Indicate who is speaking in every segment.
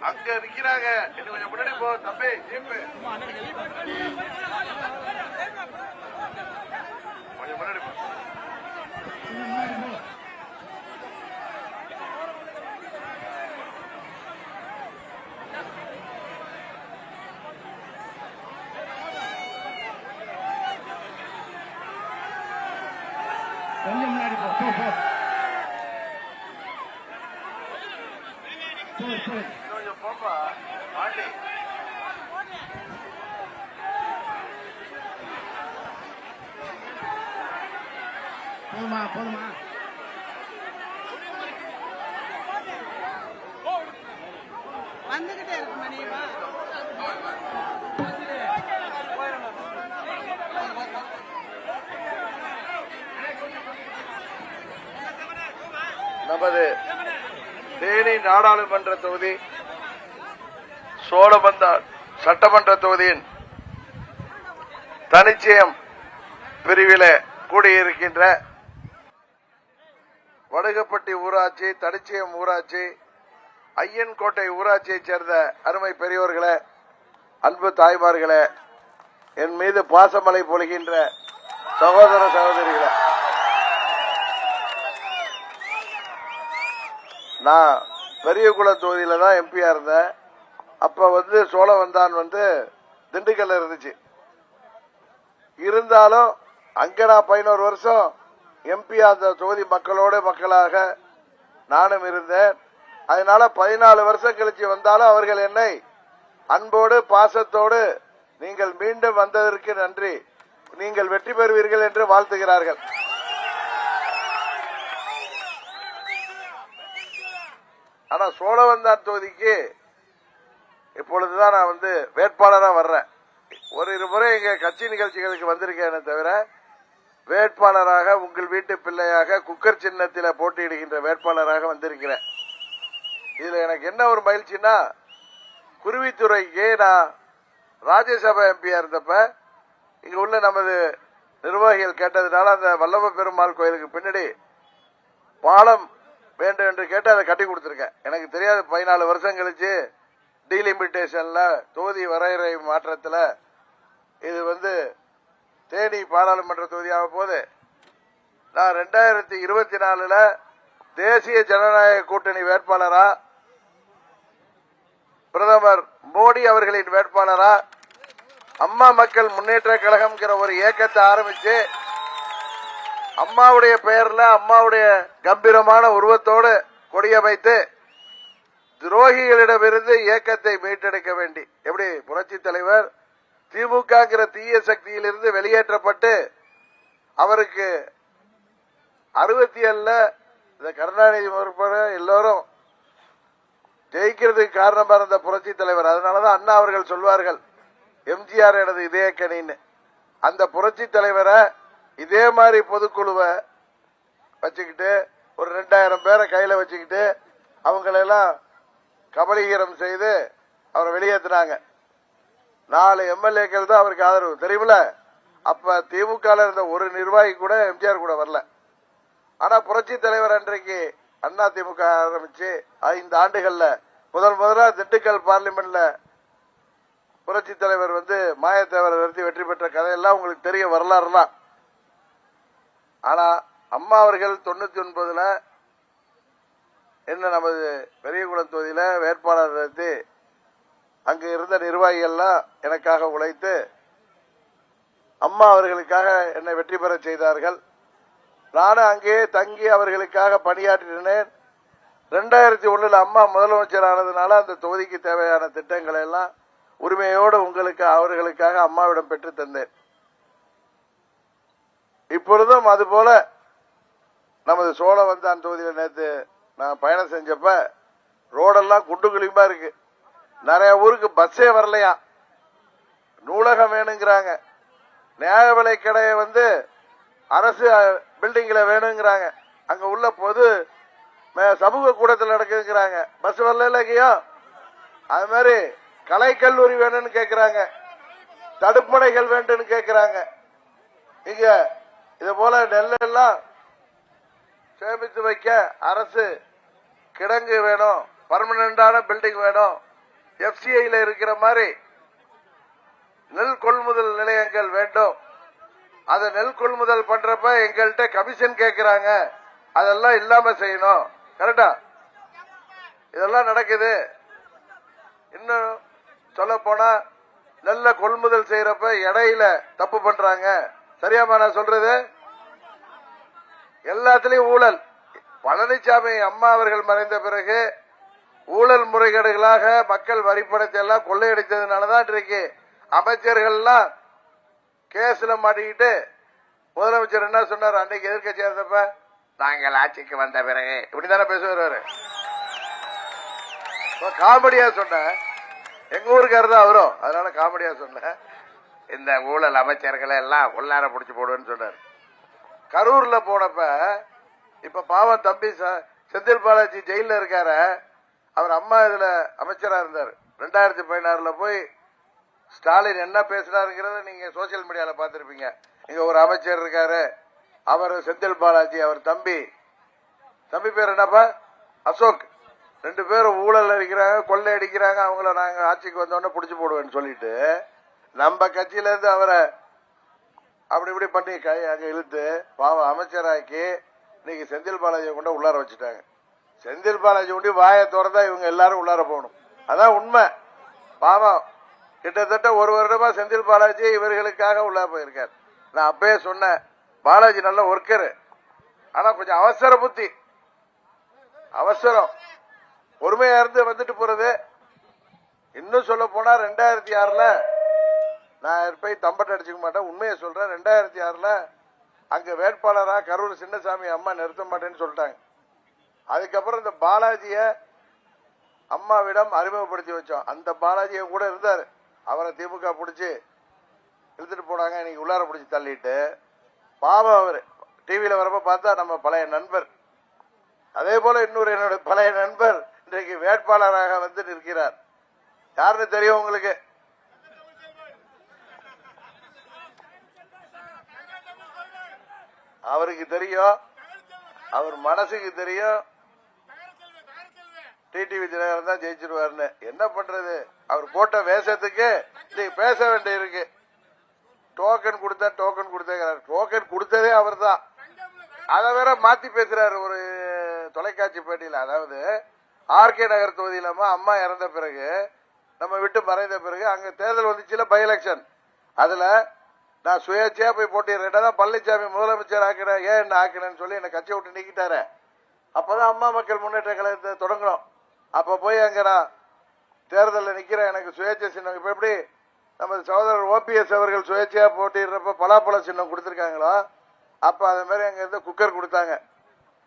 Speaker 1: அங்க நிக்கிறாங்க. இன்னும் கொஞ்சம் முன்னாடி போ தம்பி. ஜீப்பு. கொஞ்சம் முன்னாடி போ.
Speaker 2: கொஞ்சம் முன்னாடி போ போ போ போ போ
Speaker 1: இன்னும் கொஞ்சம் போப்பா பாண்டி
Speaker 2: போதுமா போதுமா
Speaker 3: வந்துகிட்டே இருக்கு மணியமா
Speaker 1: நமது தேனி நாடாளுமன்ற தொகுதி சோழபந்தான் சட்டமன்ற தொகுதியின் தனிச்சயம் பிரிவிலே கூடியிருக்கின்ற வடுகப்பட்டி ஊராட்சி தடிச்சியம் ஊராட்சி ஐயன்கோட்டை ஊராட்சியைச் சேர்ந்த அருமை பெரியோர்களே அன்பு தாய்மார்களே என் மீது பாசமலை பொழிகின்ற சகோதர சகோதரிகளே நான் பெரியகுள தொகுதியில தான் எம்பியா இருந்தேன். அப்ப வந்து சோழவந்தான் வந்து திண்டுக்கல்ல இருந்துச்சு. இருந்தாலும் அங்க நான் பதினோரு வருஷம் எம்பி அந்த தொகுதி மக்களோட மக்களாக நானும் இருந்தேன். அதனால பதினாலு வருஷம் கழிச்சு வந்தாலும் அவர்கள் என்னை அன்போடு பாசத்தோடு நீங்கள் மீண்டும் வந்ததற்கு நன்றி. நீங்கள் வெற்றி பெறுவீர்கள் என்று வாழ்த்துகிறார்கள். ஆனா சோழவந்தான் தொகுதிக்கு இப்பொழுதுதான் நான் வந்து வேட்பாளராக வர்றேன். ஒரு இரு முறை எங்க கட்சி நிகழ்ச்சிகளுக்கு வந்திருக்கேனே தவிர வேட்பாளராக உங்கள் வீட்டு பிள்ளையாக குக்கர் சின்னத்தில போட்டியிடுகின்ற வேட்பாளராக வந்திருக்கிறேன். இதுல எனக்கு என்ன ஒரு மகிழ்ச்சின்னா குருவித்துறைக்கே நான் ராஜ்யசபா எம்பியா இருந்தப்ப இங்க உள்ள நமது நிர்வாகிகள் கேட்டதுனால அந்த வல்லப பெருமாள் கோயிலுக்கு பின்னாடி பாலம் வேண்டும் என்று கேட்டு அதை கட்டி கொடுத்துருக்கேன். எனக்கு தெரியாது பதினாலு வருஷம் கழிச்சு டீலிமிட்டேஷன்ல தொகுதி வரையறை மாற்றத்தில் இது வந்து தேனி பாராளுமன்ற தொகுதியாக போது நான் ரெண்டாயிரத்தி இருபத்தி நாலுல தேசிய ஜனநாயக கூட்டணி வேட்பாளரா பிரதமர் மோடி அவர்களின் வேட்பாளரா அம்மா மக்கள் முன்னேற்ற கழகம்ங்கிற ஒரு இயக்கத்தை ஆரம்பிச்சு அம்மாவுடைய பெயர்ல அம்மாவுடைய கம்பீரமான உருவத்தோடு கொடியமைத்து துரோகிகளிடமிருந்து இயக்கத்தை மீட்டெடுக்க வேண்டி எப்படி புரட்சி தலைவர் திமுகங்கிற தீய சக்தியிலிருந்து வெளியேற்றப்பட்டு அவருக்கு அறுபத்தி ஏழுல இந்த கருணாநிதி உட்பட எல்லோரும் ஜெயிக்கிறதுக்கு காரணமா இருந்த புரட்சி தலைவர். அதனாலதான் அண்ணா அவர்கள் சொல்வார்கள் எம்ஜிஆர் எனது இதயக்கணின்னு அந்த புரட்சி தலைவரை இதே மாதிரி பொதுக்குழுவை வச்சுக்கிட்டு ஒரு ரெண்டாயிரம் பேரை கையில வச்சுக்கிட்டு அவங்களெல்லாம் கபலீகரம் செய்து அவரை வெளியேற்றினாங்க நாலு எம்எல்ஏக்கள் தான் அவருக்கு ஆதரவு. தெரியுமில அப்ப திமுக இருந்த ஒரு நிர்வாகி கூட எம்ஜிஆர் கூட வரல. ஆனா புரட்சி தலைவர் அன்றைக்கு அண்ணா திமுக ஆரம்பிச்சு ஐந்து ஆண்டுகள்ல முதல் முதலா திண்டுக்கல் பார்லிமெண்ட்ல புரட்சி தலைவர் வந்து மாயத்தேவரை நிறுத்தி வெற்றி பெற்ற கதையெல்லாம் உங்களுக்கு தெரிய வரலாறுலாம் ஆனா அம்மா அவர்கள் தொண்ணூத்தி ஒன்பதுல என்ன நமது பெரியகுளம் தொகுதியில வேட்பாளர் நிறுத்தி அங்கு இருந்த நிர்வாகிகள்லாம் எனக்காக உழைத்து அம்மா அவர்களுக்காக என்னை வெற்றி பெற செய்தார்கள். நானும் அங்கே தங்கி அவர்களுக்காக பணியாற்றினேன். ரெண்டாயிரத்தி ஒன்றில் அம்மா முதலமைச்சர் ஆனதுனால அந்த தொகுதிக்கு தேவையான திட்டங்களை எல்லாம் உரிமையோடு உங்களுக்கு அவர்களுக்காக அம்மாவிடம் பெற்று தந்தேன். இப்பொழுதும் அதுபோல நமது சோழவந்தான் தொகுதியில் நேற்று நான் பயணம் செஞ்சப்ப ரோடெல்லாம் குண்டு குழியுமா இருக்கு. நிறைய ஊருக்கு பஸ்ஸே வரலையா? நூலகம் வேணுங்கிறாங்க. நியாய விலை கடையை வந்து அரசு பில்டிங்ல வேணுங்கிறாங்க. அங்க உள்ள பொது சமூக கூடத்தில் நடக்குதுங்கிறாங்க. பஸ் வரல இல்லையா அது மாதிரி கலைக்கல்லூரி வேணும்னு கேட்கிறாங்க தடுப்பணைகள் வேண்டும்னு கேட்கிறாங்க இங்க இது போல நெல்லெல்லாம் சேமித்து வைக்க அரசு கிடங்கு வேணும். பர்மனண்டான பில்டிங் வேணும். எஃப்சிஐல இருக்கிற மாதிரி நெல் கொள்முதல் நிலையங்கள் வேண்டும். அதை நெல் கொள்முதல் பண்றப்ப எங்கள்கிட்ட கமிஷன் கேட்கிறாங்க அதெல்லாம் இல்லாம செய்யணும். கரெக்டா இதெல்லாம் நடக்குது. இன்னும் சொல்ல போனா நெல்லை கொள்முதல் செய்யறப்ப இடையில தப்பு பண்றாங்க. சரியாமா நான் சொல்றது? எல்லாத்துலயும் ஊழல். பழனிசாமி அம்மா அவர்கள் மறைந்த பிறகு ஊழல் முறைகேடுகளாக மக்கள் வரிப்பணத்தை எல்லாம் கொள்ளையடித்ததுனாலதான் இன்றைக்கு அமைச்சர்கள்லாம் கேஸ்ல மாட்டிக்கிட்டு முதலமைச்சர் என்ன சொன்னார்? அன்னைக்கு எதிர்கட்சி இருந்தப்ப நாங்கள் ஆட்சிக்கு வந்த பிறகு. இப்படிதானே பேசுவாரு காமெடியா சொன்னேன் எங்க ஊருக்காரர் தான் அவரும். அதனால காமெடியா சொன்னேன் இந்த ஊழல் அமைச்சர்களை எல்லாம் உள்ளார பிடிச்சி போடுவேன்னு சொன்னார். கரூர்ல போனப்ப இப்ப பாவம் தம்பி ச- செந்தில் பாலாஜி ஜெயில இருக்காரு அவர் அம்மா இதுல அமைச்சரா இருந்தார். ரெண்டாயிரத்தி பதினாறுல போய் ஸ்டாலின் என்ன பேசினாருங்கிறத நீங்க சோசியல் மீடியால பாத்திருப்பீங்க இங்க ஒரு அமைச்சர் இருக்காரு. அவர் செந்தில் பாலாஜி அவர் தம்பி. தம்பி பேர் என்னப்பா? அசோக். ரெண்டு பேரும் ஊழல் அடிக்கிறாங்க கொள்ளை அடிக்கிறாங்க. அவங்கள நாங்க ஆட்சிக்கு வந்தோடனே புடிச்சு போடுவேன்னு சொல்லிட்டு நம்ம கட்சியில இருந்து அவரை அப்படி இப்படி பண்ணி கை அங்க இழுத்து பாவம் அமைச்சராக்கி இன்னைக்கு செந்தில் பாலாஜியை கொண்டு உள்ளார வச்சுட்டாங்க. செந்தில் பாலாஜி கூட வாயை திறந்தா இவங்க எல்லாரும் உள்ளார போகணும். அதான் உண்மை. பாவம். கிட்டத்தட்ட ஒரு வருடமா செந்தில் பாலாஜி இவர்களுக்காக உள்ளார போயிருக்கார். நான் அப்பயே சொன்னேன் பாலாஜி நல்ல ஒர்க்கரு ஆனா கொஞ்சம் அவசர புத்தி. அவசரம். பொறுமையா இருந்து வந்துட்டு போறது. இன்னும் சொல்ல போனா ரெண்டாயிரத்தி ஆறுல நான் போய் தம்பட்டை அடிச்சுக்க மாட்டேன். உண்மையை சொல்றேன் ரெண்டாயிரத்தி ஆறுல அங்க வேட்பாளரா கரூர் சின்னசாமி அம்மா நிறுத்த மாட்டேன்னு சொல்லிட்டாங்க. அதுக்கப்புறம் இந்த பாலாஜிய அம்மாவிடம் அறிமுகப்படுத்தி வச்சோம். அந்த பாலாஜிய கூட இருந்தார். அவரை திமுக பிடிச்சி இழுத்துட்டு போனாங்க. இன்னைக்கு உள்ளார பிடிச்சி தள்ளிட்டு. பாவம் அவர். டிவியில வரப்ப பார்த்தா நம்ம பழைய நண்பர். அதே போல இன்னொரு என்னோட பழைய நண்பர் இன்றைக்கு வேட்பாளராக வந்து நிற்கிறார். யாருன்னு தெரியும் உங்களுக்கு? அவருக்கு தெரியும். அவர் மனசுக்கு தெரியும். டிடிவி தினகரன் தான் ஜெயிச்சிருவாருன்னு. என்ன பண்றது? அவர் போட்ட வேஷத்துக்கு நீ பேச வேண்டிய இருக்கு டோக்கன் கொடுத்தா டோக்கன் கொடுத்தேங்கிறார். டோக்கன் கொடுத்ததே அவர் தான் அதை வேற மாத்தி பேசுறாரு ஒரு தொலைக்காட்சி பேட்டியில். அதாவது ஆர்கே நகர் தொகுதியில் அம்மா இறந்த பிறகு நம்ம விட்டு மறைந்த பிறகு அங்க தேர்தல் வந்துச்சுல பை எலெக்ஷன் அதுல நான் சுயேட்சையா போய் போட்டிடுறேன் தான் பழனிசாமி முதலமைச்சர் ஆக்கினேன் ஏன் என்ன ஆக்கினேன்னு சொல்லி என்னை கட்சியை விட்டு நீக்கிட்டாரு. அப்பதான் அம்மா மக்கள் முன்னேற்ற கழகத்தை தொடங்கணும் அப்ப போய் அங்க நான் தேர்தலில் நிக்கிறேன். எனக்கு சுயேட்சை சின்னம். இப்ப எப்படி நம்ம சகோதரர் ஓபிஎஸ் அவர்கள் சுயேட்சையா போட்டிடுறப்ப பலாப்பழ சின்னம் கொடுத்துருக்காங்களோ அப்ப அது மாதிரி அங்க இருந்து குக்கர் கொடுத்தாங்க.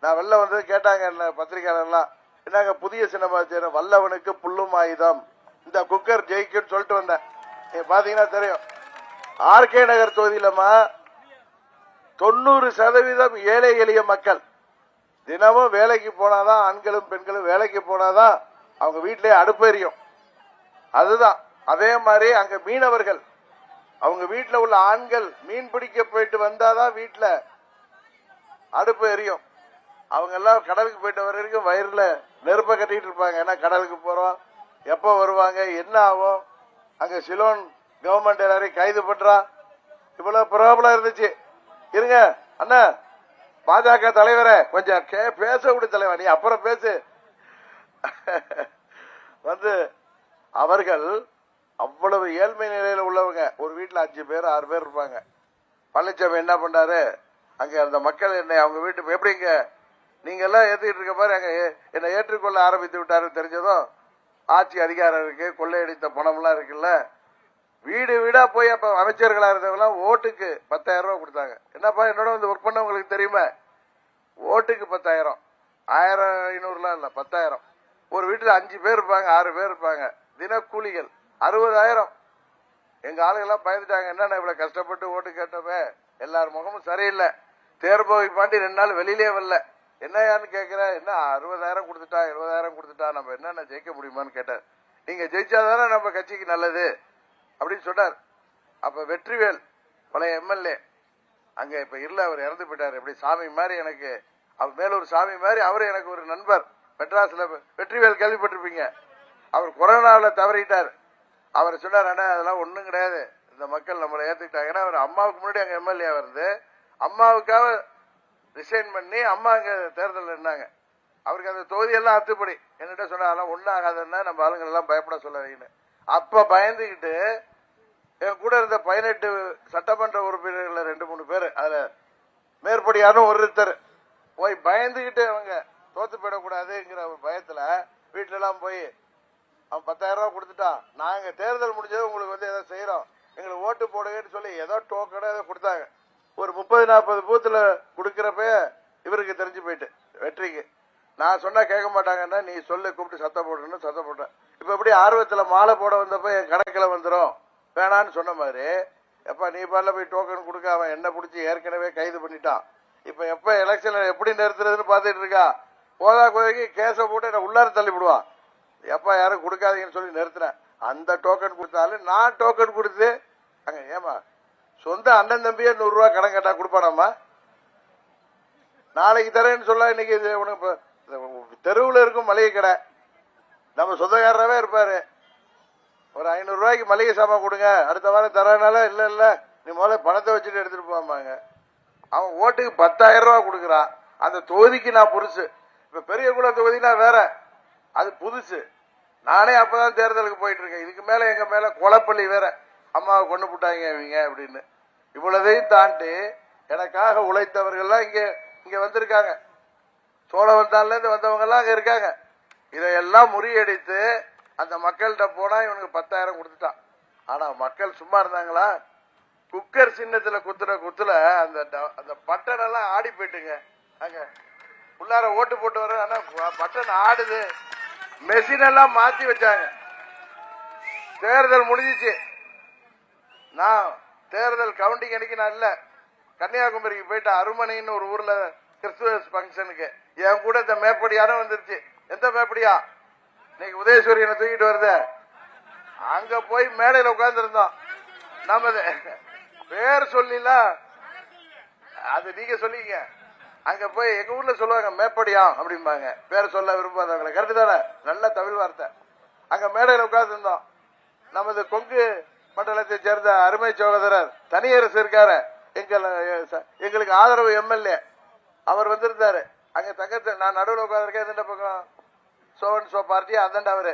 Speaker 1: நான் வெளில வந்தது கேட்டாங்க என்ன பத்திரிகையாளர்லாம். என்னங்க புதிய சினிமா செய்யறோம் வல்லவனுக்கு புல்லும் ஆயுதம். இந்த குக்கர் ஜெயிக்கும்னு சொல்லிட்டு வந்தேன். நீங்க பாத்தீங்கன்னா தெரியும். ஆர்கே நகர் தொகுதியிலமா தொண்ணூறு சதவீதம் ஏழை எளிய மக்கள். தினமும் வேலைக்கு போனாதான் ஆண்களும் பெண்களும் வேலைக்கு போனாதான் அவங்க வீட்டிலேயே அடுப்பு எரியும். அதுதான். அதே மாதிரி அங்க மீனவர்கள் அவங்க வீட்டில் உள்ள ஆண்கள் மீன் பிடிக்க போயிட்டு வந்தாதான் வீட்டில் அடுப்பு எரியும். அவங்க எல்லாம் கடலுக்கு போயிட்டு வர வரைக்கும் வயிறுல நெருப்ப கட்டிட்டு இருப்பாங்க. ஏன்னா கடலுக்கு போறோம்? எப்ப வருவாங்க? என்ன ஆகும்? அங்க சிலோன் கவர்மெண்ட் எல்லாரையும் கைது பண்றா? இவ்வளவு ப்ராப்ளம் இருந்துச்சு. இருங்க அண்ணா. பாஜக தலைவரே கொஞ்சம் பேச விடு தலைவர் நீ அப்புறம் பேசு. வந்து அவர்கள் அவ்வளவு ஏழ்மை நிலையில உள்ளவங்க. ஒரு வீட்டுல அஞ்சு பேர் ஆறு பேர் இருப்பாங்க. பழனிசாமி என்ன பண்ணாரு? அங்க அந்த மக்கள் என்னை அவங்க வீட்டு எப்படிங்க நீங்க எல்லாம் ஏத்துக்கிட்டு இருக்க மாதிரி அங்க ஏ- என்னை ஏற்றுக்கொள்ள ஆரம்பித்து விட்டாரு தெரிஞ்சதும் ஆட்சி அதிகாரம் இருக்கு கொள்ளையடித்த பணம்லாம் இருக்குல்ல வீடு வீடா போய் அப்ப அமைச்சர்களா இருந்தவங்களாம் ஓட்டுக்கு பத்தாயிரம் ரூபாய் கொடுத்தாங்க. என்னப்பா என்னோட வந்து ஒர்க் பண்ணவங்களுக்கு தெரியுமா? ஓட்டுக்கு பத்தாயிரம். ஆயிரம் ஐநூறுலாம் இல்ல பத்தாயிரம். ஒரு வீட்டுல அஞ்சு பேர் இருப்பாங்க ஆறு பேர் இருப்பாங்க. தினக்கூலிகள் அறுபதாயிரம். எங்க ஆளுங்கெல்லாம் பயந்துட்டாங்க என்னண்ணா இவ்வளவு கஷ்டப்பட்டு ஓட்டு கேட்டோமே? எல்லார் முகமும் சரியில்லை. தேர்பவை பாண்டி ரெண்டு நாள் வெளியிலே வரல. என்னையான்னு கேட்கிற என்ன அறுபதாயிரம் கொடுத்துட்டா இருபதாயிரம் கொடுத்துட்டா நம்ம என்னென்ன ஜெயிக்க முடியுமான்னு கேட்டார் நீங்க ஜெயிச்சாதானே நம்ம கட்சிக்கு நல்லது. அப்படின்னு சொன்னார். அப்ப வெற்றிவேல் பழைய எம்எல்ஏ அங்க இப்ப இல்ல அவர் இறந்து போயிட்டார். எப்படி சாமி மாதிரி எனக்கு அவர் மேல ஒரு சாமி மாதிரி அவரு எனக்கு ஒரு நண்பர். மெட்ராஸ்ல வெற்றிவேல் கேள்விப்பட்டிருப்பீங்க. அவர் கொரோனாவில் தவறிட்டார். அவர் சொன்னார் அண்ணா அதெல்லாம் ஒன்றும் கிடையாது. இந்த மக்கள் நம்மளை ஏற்றுக்கிட்டாங்கன்னா அவர் அம்மாவுக்கு முன்னாடி அங்கே எம்எல்ஏ வருது அம்மாவுக்காக ரிசைன் பண்ணி அம்மா அங்கே தேர்தலில் நின்னாங்க. அவருக்கு அந்த தொகுதியெல்லாம் அத்துப்படி. என்கிட்ட சொன்னாலும் அதெல்லாம் ஒன்றும் ஆகாதுன்னா நம்ம ஆளுங்க எல்லாம் பயப்பட சொல்லாதீங்கன்னு. அப்ப பயந்துக்கிட்டு என் கூட இருந்த பதினெட்டு சட்டமன்ற உறுப்பினர்கள் ரெண்டு மூணு பேர் அதுல மேற்படியான ஒருத்தர். போய் பயந்துகிட்டு அவங்க தோத்து போயிடக்கூடாதுங்கிற பயத்துல வீட்டுல எல்லாம் போய் அவன் பத்தாயிரம் ரூபாய் கொடுத்துட்டான். நாங்க தேர்தல் முடிஞ்சது உங்களுக்கு வந்து ஏதோ செய்யறோம் எங்களுக்கு ஓட்டு போடுங்கன்னு சொல்லி ஏதோ டோக்கனோ ஏதோ கொடுத்தாங்க. ஒரு முப்பது நாற்பது பூத்துல கொடுக்கறப்ப இவருக்கு தெரிஞ்சு போயிட்டு வெற்றிக்கு. நான் சொன்னா கேட்க மாட்டாங்கன்னா நீ சொல்லு கூப்பிட்டு சத்தம் போடுறேன்னு சத்தம் போட்டேன் இப்ப எப்படி ஆர்வத்துல மாலை போட வந்தப்ப என் கணக்குல வந்துடும் வேணான்னு சொன்ன மாதிரி எப்ப நீ பாடல போய் டோக்கன் கொடுக்க அவன் என்ன பிடிச்சி ஏற்கனவே கைது பண்ணிட்டான். இப்ப எப்ப எலெக்ஷன் எப்படி நிறுத்துறதுன்னு பாத்துட்டு இருக்கா? போதா கோதைக்கு கேச போட்டு என்ன உள்ளார தள்ளிவிடுவான். எப்பா எப்ப யாரும் கொடுக்காதீங்கன்னு சொல்லி நிறுத்தினேன். அந்த டோக்கன் கொடுத்தாலும் நான் டோக்கன் கொடுத்து அங்க ஏமா சொந்த அண்ணன் தம்பியே நூறு ரூபா கடன் கேட்டா கொடுப்பானாமா நாளைக்கு தரேன்னு சொல்ல இன்னைக்கு உனக்கு இப்ப இருக்கும் மளிகை கடை. நம்ம சொந்தக்காரராகவே இருப்பாரு. ஒரு ஐநூறு ரூபாய்க்கு மளிகை சாமான் கொடுங்க. அடுத்த வாரம் தரனால? இல்ல இல்ல. நீ முதல்ல பணத்தை வச்சுட்டு எடுத்துட்டு போமாங்க அவன் ஓட்டுக்கு பத்தாயிரம் ரூபா கொடுக்குறான். அந்த தொகுதிக்கு நான் புதுசு. இப்ப பெரியகுளம் தொகுதினா வேற. அது புதுசு. நானே அப்பதான் தேர்தலுக்கு போயிட்டு இருக்கேன் இதுக்கு மேல எங்க மேல கொலப்பள்ளி வேற. அம்மாவை கொண்டு போட்டாங்க இவங்க அப்படின்னு. இவ்வளதையும் தாண்டி எனக்காக உழைத்தவர்கள்லாம் இங்க இங்க வந்திருக்காங்க. சோழவந்தான்ல இருந்து வந்தவங்க எல்லாம் அங்க இருக்காங்க. இதையெல்லாம் முறியடித்து அந்த மக்கள்கிட்ட போனா இவனுக்கு பத்தாயிரம் கொடுத்துட்டான். ஆனா மக்கள் சும்மா இருந்தாங்களா? குக்கர் சின்னத்துல குத்துற குத்துல அந்த ட- அந்த பட்டன் எல்லாம் ஆடி போயிட்டுங்க. அங்க உள்ளார ஓட்டு போட்டு வர ஆனா பட்டன் ஆடுது. மெஷின் எல்லாம் மாத்தி வச்சாங்க. தேர்தல் முடிஞ்சிச்சு. நான் தேர்தல் கவுண்டிங் அன்னைக்கு நான் இல்ல. கன்னியாகுமரிக்கு போயிட்டு அருமனைன்னு ஒரு ஊர்ல கிறிஸ்துமஸ் ஃபங்க்ஷனுக்கு என் கூட இந்த மேப்படியாரும் வந்துருச்சு. எந்த மேப்படியா இன்னைக்கு உதயசூரியனை தூக்கிட்டு வருது. அங்க போய் மேடையில உட்கார்ந்து இருந்தோம் நமது பேர் சொல்லிலாம் அது நீங்க சொல்லிங்க அங்க போய் எங்க ஊர்ல சொல்லுவாங்க மேப்படியா அப்படிம்பாங்க. பேர் சொல்ல விரும்பாதவங்களை. கரெக்டு தானே? நல்ல தமிழ் வார்த்தை. அங்க மேடையில உட்கார்ந்து இருந்தோம் நமது கொங்கு மண்டலத்தை சேர்ந்த அருமை சகோதரர் தனியரசு இருக்காரு. எங்கள் எங்களுக்கு ஆதரவு எம்எல்ஏ. அவர் வந்திருந்தாரு. அங்க தங்கத்தை நான் நடுவில் உட்காந்துருக்கேன் எந்த பக்கம்? சோவன் சோ பார்ட்டி அதாண்ட அவரு.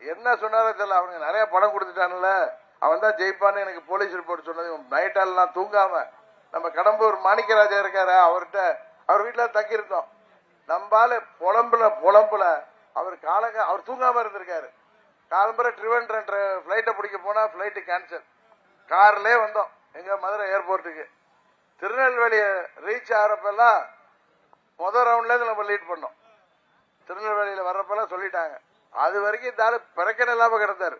Speaker 1: என்ன சொன்னாரோ தெரியல. அவனுக்கு நிறைய படம் கொடுத்துட்டானுல. அவன் தான் ஜெயிப்பான்னு எனக்கு போலீஸ் ரிப்போர்ட் சொன்னது. நைட்டாலாம் தூங்காம. நம்ம கடம்பூர் மாணிக்கராஜா இருக்காரு அவர்கிட்ட. அவர் வீட்டுல தங்கியிருந்தோம். நம்பால புலம்புல புலம்புல. அவர் காலங்க அவர் தூங்காம இருந்திருக்காரு. காலம்புற ட்ரிவெண்ட்ரன் ஃப்ளைட்டை பிடிக்க போனா ஃபிளைட்டு கேன்சல் கார்லயே வந்தோம். எங்க மதுரை ஏர்போர்ட்டுக்கு திருநெல்வேலியை ரீச் ஆகிறப்பெல்லாம் முதல் ரவுண்ட்லேருந்து நம்ம லீட் பண்ணோம். அது வரைக்கும் இந்த ஆளு பிறக்கணும் இல்லாம கிடந்தாரு.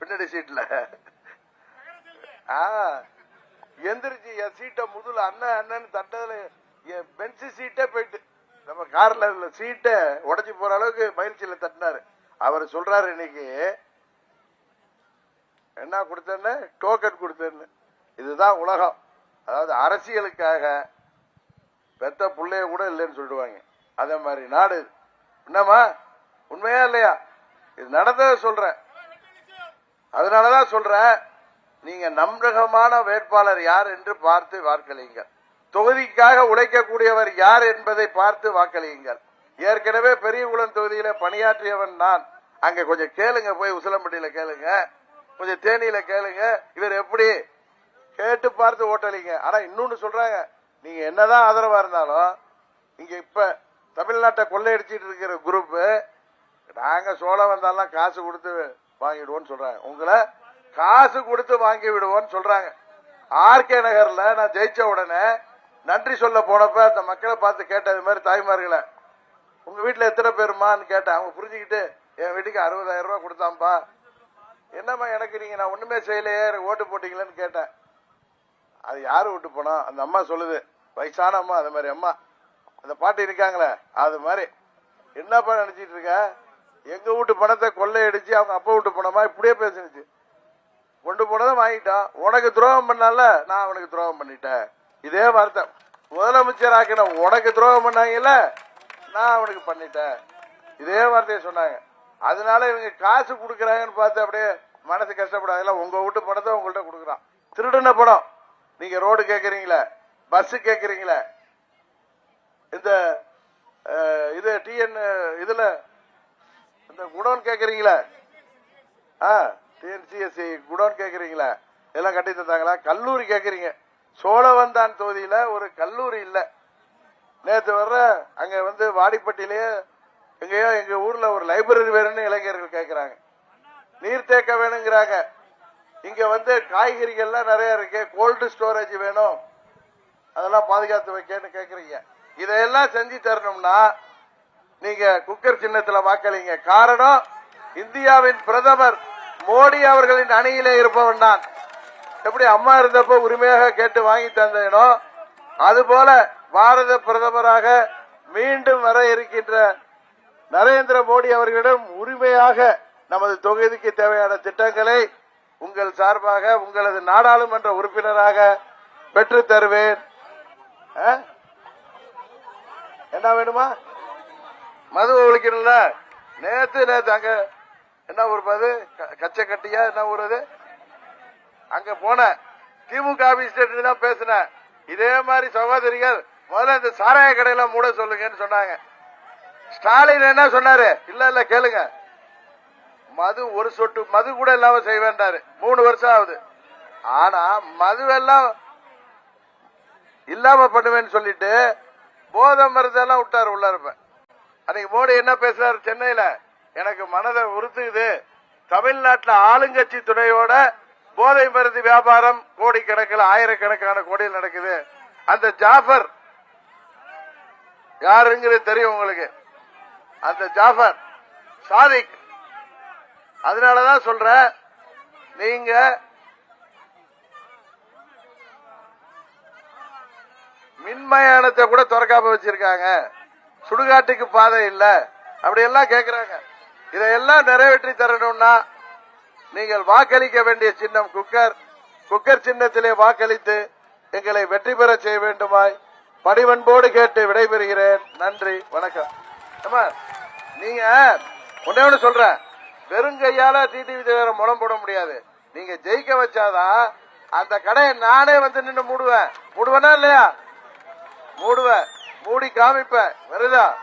Speaker 1: பின்னாடி சீட்ல. ஆ எந்திரிச்சு என் சீட்டை முதுல அண்ணன் அண்ணன் தட்டதுல என் பெஞ்ச் சீட்டே போயிட்டு நம்ம கார்ல உள்ள சீட்டை உடைச்சு போற அளவுக்கு பயிற்சியில தட்டினாரு. அவர் சொல்றாரு இன்னைக்கு என்ன கொடுத்தேன்னு? டோக்கன் கொடுத்தேன்னு. இதுதான் உலகம். அதாவது அரசியலுக்காக பெத்த பிள்ளைய கூட இல்லைன்னு சொல்லிடுவாங்க. அதே மாதிரி நாடு. என்னம்மா? உண்மையா இல்லையா? இது நடந்ததை சொல்றேன். அதனாலதான் சொல்றேன் நீங்க நம்பகமான வேட்பாளர் யார் என்று பார்த்து வாக்களியுங்கள். தொகுதிக்காக உழைக்கக்கூடியவர் யார் என்பதை பார்த்து வாக்களியுங்கள். ஏற்கனவே பெரியகுளம் தொகுதியில பணியாற்றியவன் நான். அங்க கொஞ்சம் கேளுங்க போய் உசிலம்பட்டியில கேளுங்க. கொஞ்சம் தேனியில கேளுங்க. இவர் எப்படி? கேட்டு பார்த்து ஓட்டளிங்க ஆனா இன்னொன்னு சொல்றாங்க நீங்க என்னதான் ஆதரவா இருந்தாலும் இங்க இப்ப தமிழ்நாட்டை கொள்ளையடிச்சிட்டு இருக்கிற குரூப் நாங்க சோழம் வந்தாலும் காசு கொடுத்து வாங்கிடுவோம்னு சொல்றாங்க. உங்களை காசு கொடுத்து வாங்கி விடுவோம்னு சொல்றாங்க. ஆர்கே நகர்ல நான் ஜெயிச்ச உடனே நன்றி சொல்ல போனப்ப அந்த மக்களை பார்த்து கேட்டது மாதிரி தாய்மார்களை உங்க வீட்டுல எத்தனை பேருமான்னு கேட்டேன். அவங்க புரிஞ்சுக்கிட்டு என் வீட்டுக்கு அறுபதாயிரம் ரூபாய் கொடுத்தாம்பா என்னம்மா எனக்கு நீங்க நான் ஒண்ணுமே செய்யலையே ஓட்டு போட்டீங்களேன்னு கேட்டேன். அது யாரு விட்டு போனா? அந்த அம்மா சொல்லுது. வயசான அம்மா அது மாதிரி அம்மா. அந்த பாட்டு இருக்காங்களே அது மாதிரி. என்னப்பா நினைச்சிட்டு இருக்க? எங்க வீட்டு பணத்தை கொள்ளையடிச்சு அவங்க அப்பா வீட்டு பணமா இப்படியே பேசுனுச்சு. கொண்டு போனதை வாங்கிட்டான். உனக்கு துரோகம் பண்ணால நான் அவனுக்கு துரோகம் பண்ணிட்டேன். இதே வார்த்தை முதலமைச்சர் ஆக்கின உனக்கு துரோகம் பண்ணாங்கல்ல நான் அவனுக்கு பண்ணிட்டேன். இதே வார்த்தையை சொன்னாங்க. அதனால இவங்க காசு கொடுக்கறாங்கன்னு பார்த்து அப்படியே மனசு கஷ்டப்படாது உங்க வீட்டு பணத்தை உங்கள்ட்ட கொடுக்குறான். திருடின பணம். நீங்க ரோடு கேக்குறீங்களே பஸ் கேக்குறீங்களே இந்த இது டிஎன் இதுல இந்த குடோன் கேக்குறீங்களா? ஆ டிஎன்சிஎஸ்சி குடோன் கேக்குறீங்களா? எல்லாம் கட்டி தந்தாங்களா? கல்லூரி கேக்குறீங்க. சோழவந்தான் தொகுதியில ஒரு கல்லூரி இல்ல. நேத்து வர்ற அங்க வந்து வாடிப்பட்டியிலேயே எங்கேயோ எங்க ஊர்ல ஒரு லைப்ரரி வேணும்னு இளைஞர்கள் கேக்குறாங்க. நீர்த்தேக்க வேணுங்கிறாங்க. இங்க வந்து காய்கறிகள்லாம் நிறைய இருக்கு. கோல்டு ஸ்டோரேஜ் வேணும். அதெல்லாம் பாதுகாத்து வைக்கன்னு கேக்குறீங்க. இதையெல்லாம் செஞ்சு தரணும்னா நீங்க குக்கர் சின்னத்தில் வாக்களிங்க. காரணம் இந்தியாவின் பிரதமர் மோடி அவர்களின் அணியிலே இருப்பவன் தான். எப்படி அம்மா இருந்தப்போ உரிமையாக கேட்டு வாங்கி தந்தேனோ அதுபோல பாரத பிரதமராக மீண்டும் வர இருக்கின்ற நரேந்திர மோடி அவர்களிடம் உரிமையாக நமது தொகுதிக்கு தேவையான திட்டங்களை உங்கள் சார்பாக உங்களது நாடாளுமன்ற உறுப்பினராக பெற்று தருவேன். ஆ? என்ன வேணுமா? மது ஒழிக்கணும்ல? நேத்து நேத்து அங்க என்ன ஊர் அது? கச்சை கட்டியா என்ன ஊர் அது? அங்க போனேன் திமுக ஆபீஸ் தான் பேசினேன். இதே மாதிரி சகோதரிகள் முதல்ல இந்த சாராய கடையில மூட சொல்லுங்கன்னு சொன்னாங்க. ஸ்டாலின் என்ன சொன்னாரு? இல்ல இல்ல கேளுங்க. மது ஒரு சொட்டு மது கூட இல்லாம செய்வேன்டாரு. மூணு வருஷம் ஆகுது. ஆனா மதுவெல்லாம் இல்லாம பண்ணுவேன்னு சொல்லிட்டு போதை மருந்தெல்லாம் விட்டாரு உள்ள இருப்பேன் அன்னைக்கு மோடி என்ன பேசுறாரு சென்னையில? எனக்கு மனதை உறுத்துக்குது தமிழ்நாட்டில் ஆளுங்கட்சி துணையோட போதை மருந்து வியாபாரம் கோடிக்கணக்கில் ஆயிரக்கணக்கான கோடியில் நடக்குது. அந்த ஜாஃபர் யாருங்கிறது தெரியும் உங்களுக்கு? அந்த ஜாஃபர் சாதிக். அதனாலதான் சொல்ற நீங்க மின்மயானத்தை கூட திறக்காம வச்சிருக்காங்க. சுடுகாட்டுக்கு பாதை இல்ல. அப்படி எல்லாம் கேக்குறாங்க. இதையெல்லாம் நிறைவேற்றி தரணும்னா நீங்கள் வாக்களிக்க வேண்டிய சின்னம் குக்கர். குக்கர் சின்னத்திலே வாக்களித்து எங்களை வெற்றி பெற செய்ய வேண்டுமாய் பணிவன்போடு கேட்டு விடைபெறுகிறேன். நன்றி வணக்கம். நீங்க ஒன்னே ஒண்ணு சொல்றேன். வெறுங்கையால டிடிவி தேவரம் முளம் போட முடியாது. நீங்க ஜெயிக்க வச்சாதான் அந்த கடையை நானே வந்து நின்று மூடுவேன். மூடுவேனா இல்லையா? மூடுவேன். மூடி காமிப்பேன். வருதா?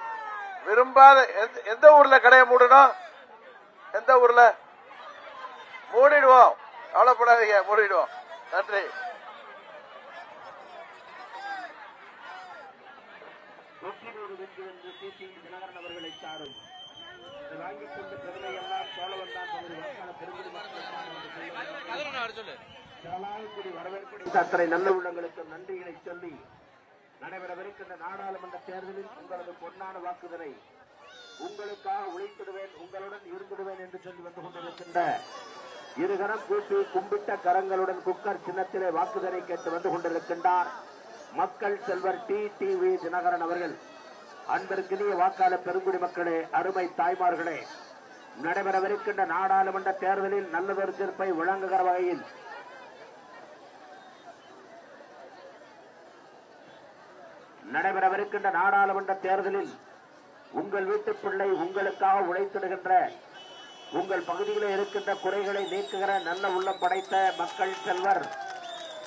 Speaker 1: விரும்பாத எந்த- எந்த ஊர்ல கடையை மூடணும்? எந்த ஊர்ல? மூடிடுவோம். கவலைப்படாதீங்க மூடிடுவோம். நன்றி.
Speaker 3: அத்தனை நல்ல உள்ளங்களுக்கு நன்றிகளை சொல்லி நடைபெறவிருக்கின்ற நாடாளுமன்ற தேர்தலில் உங்களது பொன்னான வாக்குதலை உங்களுக்காக உழைத்திடுவேன் உங்களுடன் இருந்திடுவேன் என்று சொல்லி வந்து கொண்டிருக்கின்ற இருகரம் கூட்டி கும்பிட்ட கரங்களுடன் குக்கர் சின்னத்திலே வாக்குதலை கேட்டு வந்து கொண்டிருக்கின்றார் மக்கள் செல்வர் டி டிவி தினகரன் அவர்கள். அன்பிற்கினிய வாக்காளர் பெருங்குடி மக்களே அருமை தாய்மார்களே நடைபெறவிருக்கின்ற நாடாளுமன்ற தேர்தலில் நல்லதொரு தீர்ப்பை வழங்குகிற வகையில் நடைபெறவிருக்கின்ற நாடாளுமன்ற தேர்தலில் உங்கள் வீட்டு பிள்ளை உங்களுக்காக உழைத்திடுகின்ற உங்கள் பகுதியில் இருக்கின்ற குறைகளை நீக்குகிற நல்ல உள்ளம் படைத்த மக்கள் செல்வர்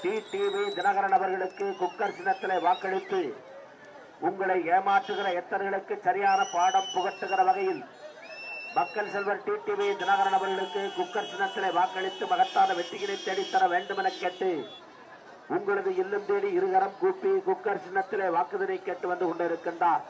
Speaker 3: டி டிவி தினகரன் அவர்களுக்கு குக்கர் சின்னத்தில் வாக்களித்து உங்களை ஏமாற்றுகிற எத்தர்களுக்கு சரியான பாடம் புகட்டுகிற வகையில் மக்கள் செல்வர் டி டிவி தினகரன் அவர்களுக்கு குக்கர் சின்னத்தில் வாக்களித்து மகத்தான வெற்றிகளை தேடித்தர வேண்டும் என கேட்டு உங்களது இல்லம் தேடி இருகரம் கூப்பி குக்கர் சின்னத்திலே வாக்குதலை கேட்டு வந்து கொண்டிருக்கின்றார்.